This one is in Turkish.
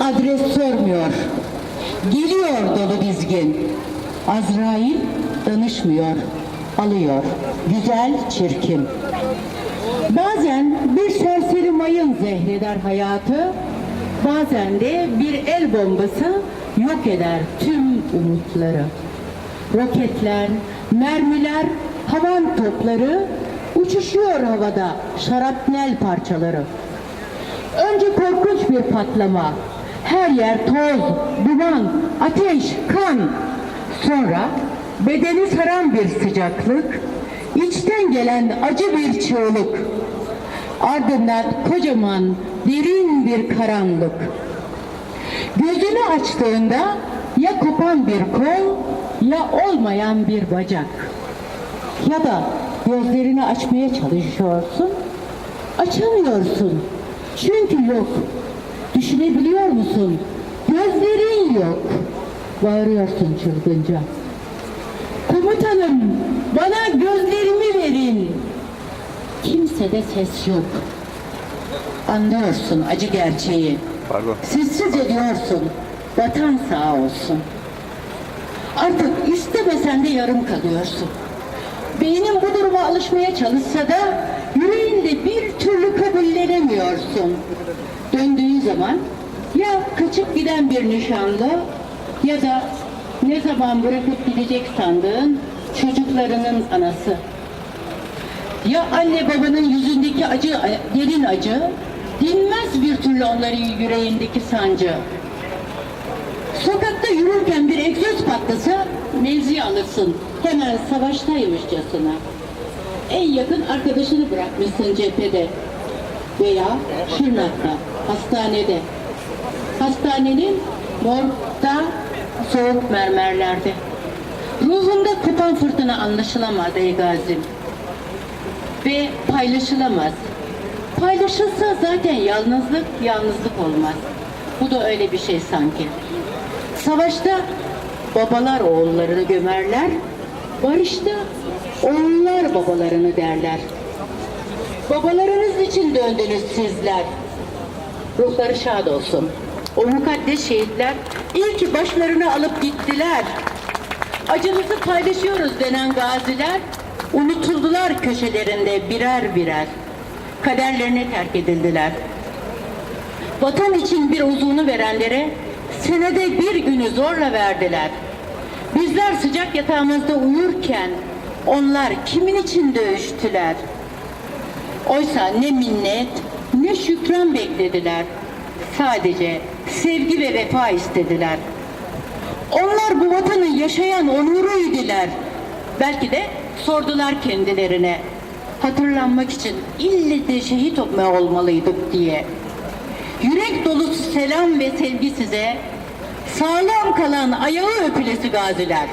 adres sormuyor. Geliyor dolu dizgin. Azrail danışmıyor, alıyor. Güzel, çirkin. Bazen bir serseri mayın zehreder hayatı, bazen de bir el bombası yok eder tüm umutları. Roketler, mermiler, havan topları uçuşuyor havada şarapnel parçaları. Önce korkunç bir patlama. Her yer toz, duman, ateş, kan. Sonra bedeni saran bir sıcaklık, içten gelen acı bir çığlık. Ardından kocaman, derin bir karanlık. Gözünü açtığında ya kopan bir kol ya olmayan bir bacak. Ya da gözlerini açmaya çalışıyorsun, açamıyorsun. Çünkü yok. Düşünebiliyor musun? Gözlerin yok. Bağırıyorsun çılgınca. Komutanım, bana gözlerimi verin. Kimsede ses yok. Anlıyorsun acı gerçeği. Pardon. Sessizce diyorsun, vatan sağ olsun. Artık istemesen de yarım kalıyorsun. Beynin bu duruma alışmaya çalışsa da yüreğinde bir türlü kabullenemiyorsun. Döndüğün zaman ya kaçıp giden bir nişanlı ya da ne zaman bırakıp gidecek sandığın çocuklarının anası. Ya anne babanın yüzündeki acı, derin acı, dinmez bir türlü onların yüreğindeki sancı. Sokakta yürürken bir egzoz patlasa mevzi alırsın. Hemen savaştaymışçasına. En yakın arkadaşını bırakmışsın cephede. Veya Şırnak'ta, hastanede. Hastanenin morgda soğuk mermerlerde. Ruhunda kopan fırtına anlaşılamaz ey gazim. Ve paylaşılamaz. Paylaşılsa zaten yalnızlık, yalnızlık olmaz. Bu da öyle bir şey sanki. Savaşta babalar oğullarını gömerler, barışta oğullar babalarını derler. Babalarınız için döndünüz sizler. Ruhları şad olsun. O mukaddes şehitler iyi ki başlarını alıp gittiler. Acımızı paylaşıyoruz denen gaziler unutuldular köşelerinde birer birer. Kaderlerine terk edildiler. Vatan için bir uzunu verenlere senede bir günü zorla verdiler. Bizler sıcak yatağımızda uyurken onlar kimin için dövüştüler? Oysa ne minnet ne şükran beklediler. Sadece sevgi ve vefa istediler. Onlar bu vatanın yaşayan onuruydular. Belki de sordular kendilerine. Hatırlanmak için ille de şehit olmalıydık diye. Yürek dolusu selam ve sevgi size. Sağlam kalan ayağı öpülesi gaziler.